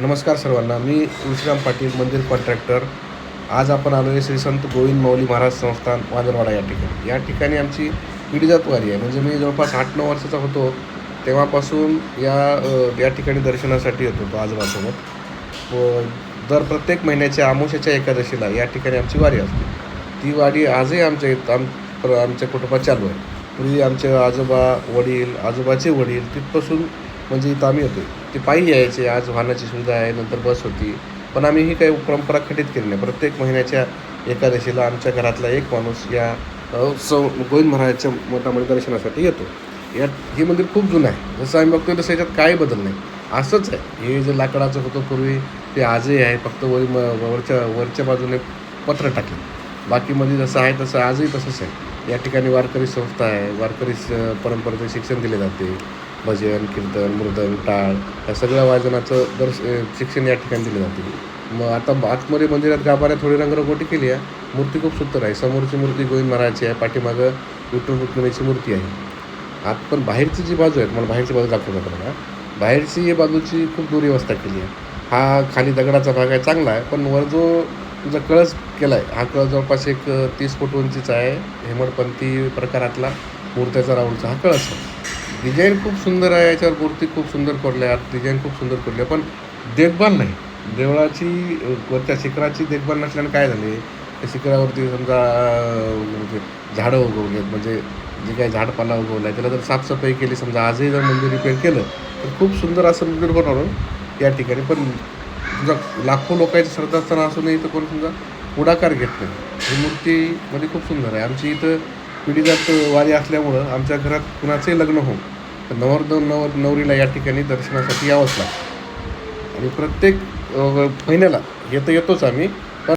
नमस्कार सर्वांना. मी तुळशीराम पाटील मंदिर कॉन्ट्रॅक्टर आज आपण आलो आहे श्री संत गोविंद माऊली महाराज संस्थान वादरवाडा या ठिकाणी. या ठिकाणी आमची पिढीजात वारी आहे. म्हणजे मी जवळपास आठ नऊ वर्षाचा होतो. तेव्हापासून या या ठिकाणी दर्शनासाठी येत होतो आजोबासोबत. व दर प्रत्येक महिन्याच्या आमोशाच्या एकादशीला या ठिकाणी आमची वारी असते. ती वारी आजही आमच्या इथं आम प्र- आमच्या कुटुंबात चालू आहे. पूर्वी आमचे आजोबा वडील आजोबाचे वडील तिथपासून म्हणजे इथं आम्ही येतो ते पायी यायचे आज वाहनाची सुविधा आहे नंतर बस होती. पण आम्ही ही काही परंपरा खंडित केली नाही. प्रत्येक महिन्याच्या एकादशीला आमच्या घरातला एक माणूस या सौ गोविंद महाराजाच्या मठामध्ये दर्शनासाठी येतो. या हे मंदिर खूप जुनं आहे. जसं आम्ही बघतोय तसं याच्यात काही बदल नाही. असंच आहे. हे जे लाकडाचं होतं पूर्वी ते आजही आहे. फक्त वरी म वरच्या वरच्या बाजूने पत्र टाकले. बाकीमध्ये जसं आहे तसं आजही तसंच आहे. या ठिकाणी वारकरी संस्था आहे. वारकरी स- परंपरेचं शिक्षण दिले जाते. भजन कीर्तन मृदंग टाळ या सगळ्या वाजनाचं दर्श शिक्षण या ठिकाणी दिले जाते. मग आता आतमध्ये मंदिरात गाभाऱ्या थोडी रंगरंगोटी केली आहे. मूर्ती खूप सुंदर आहे. समोरची मूर्ती गोविंद महाराजची आहे. पाठीमागं विठ्ठल रुक्मिणीची मूर्ती आहे. आत पण बाहेरची जी बाजू आहे मला बाहेरची बाजू दाखवू नका बघा बाहेरची बाजूची खूप दुर्व्यवस्था केली आहे. हा खाली दगडाचा भाग आहे चांगला आहे. पण वर जो तुझा कळस केला आहे हा कळस जवळपास एक तीस फूट उंचीचा आहे. हेमडपंथी प्रकारातला मूर्त्याचा राहुलचा हा कळस आहे. डिझाईन खूप सुंदर आहे. याच्यावर मूर्ती खूप सुंदर कोरल्या डिझाईन खूप सुंदर कोरल्या आहे. पण देखभाल नाही. देवळाची त्या शिखराची देखभाल नसल्याने काय झाले? त्या शिखरावरती समजा म्हणजे झाडं उगवलेत. म्हणजे जे काही झाडपाला उगवला आहे त्याला जर साफसफाई केली समजा आजही जर मंदिर रिपेअर केलं तर खूप सुंदर असं मंदिर बनवलं या ठिकाणी. पण समजा लाखो लोकांची श्रद्धास्थान असताना असूनही इथं कोण समजा पुढाकार घेत नाही. ही मूर्ती म्हणजे खूप सुंदर आहे. आमची इथं पिढीजात वारी असल्यामुळं आमच्या घरात कुणाचंही लग्न हो तर नवर नवर नवरीला या ठिकाणी दर्शनासाठी यावंच लागतं. आणि प्रत्येक महिन्याला येतं येतोच आम्ही